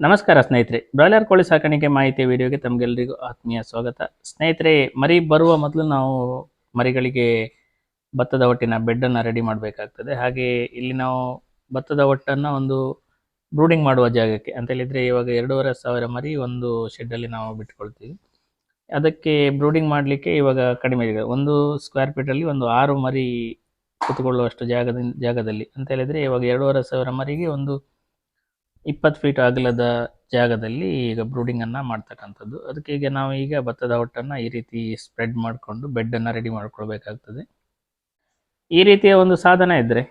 ನಮಸ್ಕಾರ ಸ್ನೇಹಿತರೆ. ಬ್ರಾಯ್ಲರ್ ಕೋಳಿ ಸಾಕಾಣಿಕೆ ಮಾಹಿತಿ ವಿಡಿಯೋಗೆ ತಮಗೆಲ್ಲರಿಗೂ ಆತ್ಮೀಯ ಸ್ವಾಗತ. ಸ್ನೇಹಿತರೆ, ಮರಿ ಬರುವ ಮೊದಲು ನಾವು ಮರಿಗಳಿಗೆ ಭತ್ತದ ಹೊಟ್ಟಿನ ಬೆಡ್ಡನ್ನು ರೆಡಿ ಮಾಡಬೇಕಾಗ್ತದೆ. ಹಾಗೆ ಇಲ್ಲಿ ನಾವು ಭತ್ತದ ಹೊಟ್ಟನ್ನು ಒಂದು ಬ್ರೂಡಿಂಗ್ ಮಾಡುವ ಜಾಗಕ್ಕೆ, ಅಂತ ಹೇಳಿದರೆ ಇವಾಗ ಎರಡೂವರೆ ಸಾವಿರ ಮರಿ ಒಂದು ಶೆಡ್ಡಲ್ಲಿ ನಾವು ಬಿಟ್ಕೊಳ್ತೀವಿ. ಅದಕ್ಕೆ ಬ್ರೂಡಿಂಗ್ ಮಾಡಲಿಕ್ಕೆ ಇವಾಗ ಕಡಿಮೆ ಇದೆ. ಒಂದು ಸ್ಕ್ವೇರ್ ಫೀಟಲ್ಲಿ ಒಂದು ಆರು ಮರಿ ಕುತ್ಕೊಳ್ಳುವಷ್ಟು ಜಾಗದಿಂದ ಜಾಗದಲ್ಲಿ, ಅಂತ ಹೇಳಿದರೆ ಇವಾಗ ಎರಡೂವರೆ ಸಾವಿರ ಮರಿಗೆ ಒಂದು ಇಪ್ಪತ್ತು ಫೀಟ್ ಅಗಲದ ಜಾಗದಲ್ಲಿ ಈಗ ಬ್ರೂಡಿಂಗನ್ನು ಮಾಡ್ತಕ್ಕಂಥದ್ದು. ಅದಕ್ಕೆ ಈಗ ನಾವು ಈಗ ಭತ್ತದ ಹೊಟ್ಟನ್ನು ಈ ರೀತಿ ಸ್ಪ್ರೆಡ್ ಮಾಡಿಕೊಂಡು ಬೆಡ್ ಅನ್ನ ರೆಡಿ ಮಾಡ್ಕೊಳ್ಬೇಕಾಗ್ತದೆ. ಈ ರೀತಿಯ ಒಂದು ಸಾಧನ ಇದ್ದರೆ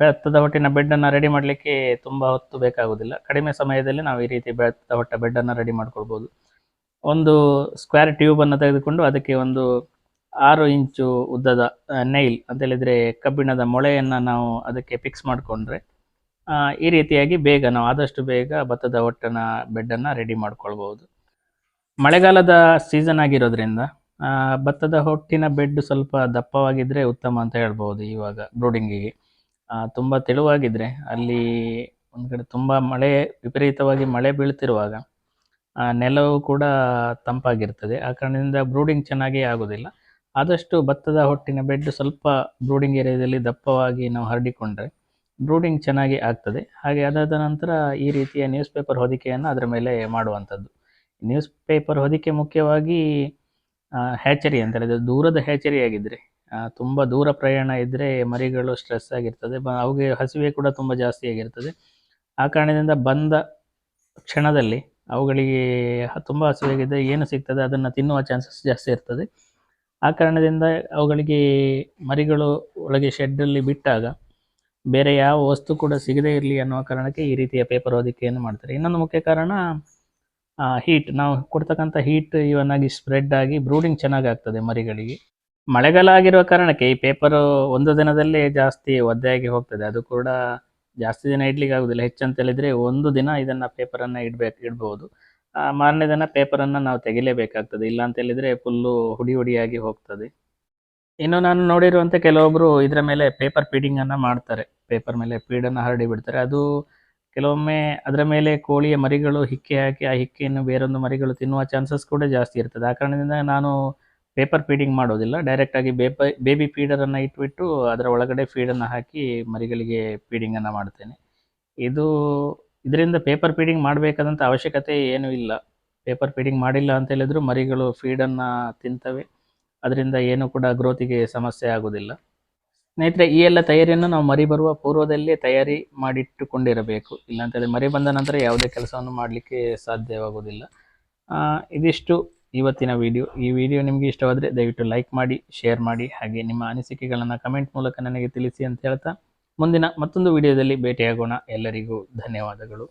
ಭತ್ತದ ಹೊಟ್ಟಿನ ಬೆಡ್ ಅನ್ನ ರೆಡಿ ಮಾಡಲಿಕ್ಕೆ ತುಂಬಾ ಹೊತ್ತು ಬೇಕಾಗೋದಿಲ್ಲ. ಕಡಿಮೆ ಸಮಯದಲ್ಲಿ ನಾವು ಈ ರೀತಿ ಭತ್ತದ ಹೊಟ್ಟ ಬೆಡ್ ಅನ್ನ ರೆಡಿ ಮಾಡ್ಕೊಳ್ಬೋದು. ಒಂದು ಸ್ಕ್ವೇರ್ ಟ್ಯೂಬ್ ಅನ್ನು ತೆಗೆದುಕೊಂಡು ಅದಕ್ಕೆ ಒಂದು ಆರು ಇಂಚು ಉದ್ದದ ನೈಲ್ ಅಂತ ಹೇಳಿದ್ರೆ ಕಬ್ಬಿಣದ ಮೊಳೆಯನ್ನ ನಾವು ಅದಕ್ಕೆ ಫಿಕ್ಸ್ ಮಾಡಿಕೊಂಡ್ರೆ ಈ ರೀತಿಯಾಗಿ ಬೇಗ ನಾವು ಆದಷ್ಟು ಬೇಗ ಭತ್ತದ ಹೊಟ್ಟನ ಬೆಡ್ಡನ್ನು ರೆಡಿ ಮಾಡ್ಕೊಳ್ಬಹುದು. ಮಳೆಗಾಲದ ಸೀಸನ್ ಆಗಿರೋದ್ರಿಂದ ಭತ್ತದ ಹೊಟ್ಟಿನ ಬೆಡ್ ಸ್ವಲ್ಪ ದಪ್ಪವಾಗಿದ್ರೆ ಉತ್ತಮ ಅಂತ ಹೇಳ್ಬೋದು ಇವಾಗ ಬ್ರೂಡಿಂಗಿಗೆ ತುಂಬ ತೆಳುವಾಗಿದ್ರೆ, ಅಲ್ಲಿ ಒಂದು ಕಡೆ ತುಂಬ ಮಳೆ, ವಿಪರೀತವಾಗಿ ಮಳೆ ಬೀಳ್ತಿರುವಾಗ ನೆಲವು ಕೂಡ ತಂಪಾಗಿರ್ತದೆ. ಆ ಕಾರಣದಿಂದ ಬ್ರೂಡಿಂಗ್ ಚೆನ್ನಾಗಿ ಆಗೋದಿಲ್ಲ. ಆದಷ್ಟು ಭತ್ತದ ಹೊಟ್ಟಿನ ಬೆಡ್ ಸ್ವಲ್ಪ ಬ್ರೂಡಿಂಗ್ ಏರಿಯಾದಲ್ಲಿ ದಪ್ಪವಾಗಿ ನಾವು ಹರಡಿಕೊಂಡ್ರೆ ಬ್ರೂಡಿಂಗ್ ಚೆನ್ನಾಗಿ ಆಗ್ತದೆ. ಹಾಗೆ ಅದಾದ ನಂತರ ಈ ರೀತಿಯ ನ್ಯೂಸ್ ಪೇಪರ್ ಹೊದಿಕೆಯನ್ನು ಅದರ ಮೇಲೆ ಮಾಡುವಂಥದ್ದು. ನ್ಯೂಸ್ ಪೇಪರ್ ಹೊದಿಕೆ ಮುಖ್ಯವಾಗಿ ಹ್ಯಾಚರಿ ಅಂತಾರೆ. ಅದು ದೂರದ ಹ್ಯಾಚರಿ ಆಗಿದ್ದರೆ ತುಂಬ ದೂರ ಪ್ರಯಾಣ ಇದ್ದರೆ ಮರಿಗಳು ಸ್ಟ್ರೆಸ್ ಆಗಿರ್ತದೆ. ಬ, ಅವುಗೆ ಹಸಿವೆ ಕೂಡ ತುಂಬ ಜಾಸ್ತಿ ಆಗಿರ್ತದೆ. ಆ ಕಾರಣದಿಂದ ಬಂದ ಕ್ಷಣದಲ್ಲಿ ಅವುಗಳಿಗೆ ತುಂಬ ಹಸಿವೆಯಾಗಿದ್ದರೆ ಏನು ಸಿಗ್ತದೆ ಅದನ್ನು ತಿನ್ನುವ ಚಾನ್ಸಸ್ ಜಾಸ್ತಿ ಇರ್ತದೆ. ಆ ಕಾರಣದಿಂದ ಅವುಗಳಿಗೆ ಮರಿಗಳು ಒಳಗೆ ಶೆಡ್ಡಲ್ಲಿ ಬಿಟ್ಟಾಗ ಬೇರೆ ಯಾವ ವಸ್ತು ಕೂಡ ಸಿಗದೇ ಇರಲಿ ಅನ್ನೋ ಕಾರಣಕ್ಕೆ ಈ ರೀತಿಯ ಪೇಪರ್ ಹೊದಿಕೆಯನ್ನು ಮಾಡ್ತಾರೆ. ಇನ್ನೊಂದು ಮುಖ್ಯ ಕಾರಣ ಹೀಟ್ ನಾವು ಕೊಡ್ತಕ್ಕಂಥ ಹೀಟ್ ಇವನ್ ಆಗಿ ಸ್ಪ್ರೆಡ್ ಆಗಿ ಬ್ರೂಡಿಂಗ್ ಚೆನ್ನಾಗಿ ಆಗ್ತದೆ ಮರಿಗಳಿಗೆ. ಮಳೆಗಾಲ ಆಗಿರುವ ಕಾರಣಕ್ಕೆ ಈ ಪೇಪರು ಒಂದು ದಿನದಲ್ಲೇ ಜಾಸ್ತಿ ಒದ್ದೆಯಾಗಿ ಹೋಗ್ತದೆ. ಅದು ಕೂಡ ಜಾಸ್ತಿ ದಿನ ಇಡ್ಲಿಕ್ಕೆ ಆಗುದಿಲ್ಲ. ಹೆಚ್ಚಂತ ಹೇಳಿದ್ರೆ ಒಂದು ದಿನ ಇದನ್ನ ಪೇಪರನ್ನು ಇಡ್ಬೇಕು ಇಡಬಹುದು ಆ, ಮಾರನೇ ದಿನ ಪೇಪರನ್ನು ನಾವು ತೆಗಿಲೇಬೇಕಾಗ್ತದೆ. ಇಲ್ಲ ಅಂತ ಹೇಳಿದ್ರೆ ಫುಲ್ಲು ಹುಡಿ ಹುಡಿಯಾಗಿ ಹೋಗ್ತದೆ. ಇನ್ನು ನಾನು ನೋಡಿರುವಂತೆ ಕೆಲವೊಬ್ರು ಇದರ ಮೇಲೆ ಪೇಪರ್ ಫೀಡಿಂಗ್ ಅನ್ನ ಮಾಡ್ತಾರೆ. ಪೇಪರ್ ಮೇಲೆ ಫೀಡನ್ನು ಹರಡಿ ಬಿಡ್ತಾರೆ. ಅದು ಕೆಲವೊಮ್ಮೆ ಅದರ ಮೇಲೆ ಕೋಳಿಯ ಮರಿಗಳು ಹಿಕ್ಕೆ ಹಾಕಿ, ಆ ಹಿಕ್ಕೆಯನ್ನು ಬೇರೊಂದು ಮರಿಗಳು ತಿನ್ನುವ ಚಾನ್ಸಸ್ ಕೂಡ ಜಾಸ್ತಿ ಇರ್ತದೆ. ಆ ಕಾರಣದಿಂದ ನಾನು ಪೇಪರ್ ಫೀಡಿಂಗ್ ಮಾಡೋದಿಲ್ಲ. ಡೈರೆಕ್ಟ್ ಆಗಿ ಬೇಪ ಬೇಬಿ ಫೀಡರನ್ನು ಇಟ್ಬಿಟ್ಟು ಅದರ ಒಳಗಡೆ ಫೀಡನ್ನು ಹಾಕಿ ಮರಿಗಳಿಗೆ ಫೀಡಿಂಗನ್ನು ಮಾಡ್ತೇನೆ. ಇದು, ಇದರಿಂದ ಪೇಪರ್ ಫೀಡಿಂಗ್ ಮಾಡಬೇಕಾದಂಥ ಅವಶ್ಯಕತೆ ಏನೂ ಇಲ್ಲ. ಪೇಪರ್ ಫೀಡಿಂಗ್ ಮಾಡಿಲ್ಲ ಅಂತ ಹೇಳಿದ್ರು ಮರಿಗಳು ಫೀಡನ್ನು ತಿಂತವೆ. ಅದರಿಂದ ಏನು ಕೂಡ ಗ್ರೋತಿಗೆ ಸಮಸ್ಯೆ ಆಗೋದಿಲ್ಲ. ಸ್ನೇಹಿತರೆ, ಈ ಎಲ್ಲ ತಯಾರಿಯನ್ನು ನಾವು ಮರಿ ಬರುವ ಪೂರ್ವದಲ್ಲೇ ತಯಾರಿ ಮಾಡಿಟ್ಟುಕೊಂಡಿರಬೇಕು. ಇಲ್ಲಾಂತೇಳಿ ಮರಿ ಬಂದ ನಂತರ ಯಾವುದೇ ಕೆಲಸವನ್ನು ಮಾಡಲಿಕ್ಕೆ ಸಾಧ್ಯವಾಗುವುದಿಲ್ಲ. ಇದಿಷ್ಟು ಇವತ್ತಿನ ವಿಡಿಯೋ. ಈ ವಿಡಿಯೋ ನಿಮಗೆ ಇಷ್ಟವಾದರೆ ದಯವಿಟ್ಟು ಲೈಕ್ ಮಾಡಿ, ಶೇರ್ ಮಾಡಿ, ಹಾಗೆ ನಿಮ್ಮ ಅನಿಸಿಕೆಗಳನ್ನು ಕಮೆಂಟ್ ಮೂಲಕ ನನಗೆ ತಿಳಿಸಿ ಅಂತ ಹೇಳ್ತಾ ಮುಂದಿನ ಮತ್ತೊಂದು ವಿಡಿಯೋದಲ್ಲಿ ಭೇಟಿಯಾಗೋಣ. ಎಲ್ಲರಿಗೂ ಧನ್ಯವಾದಗಳು.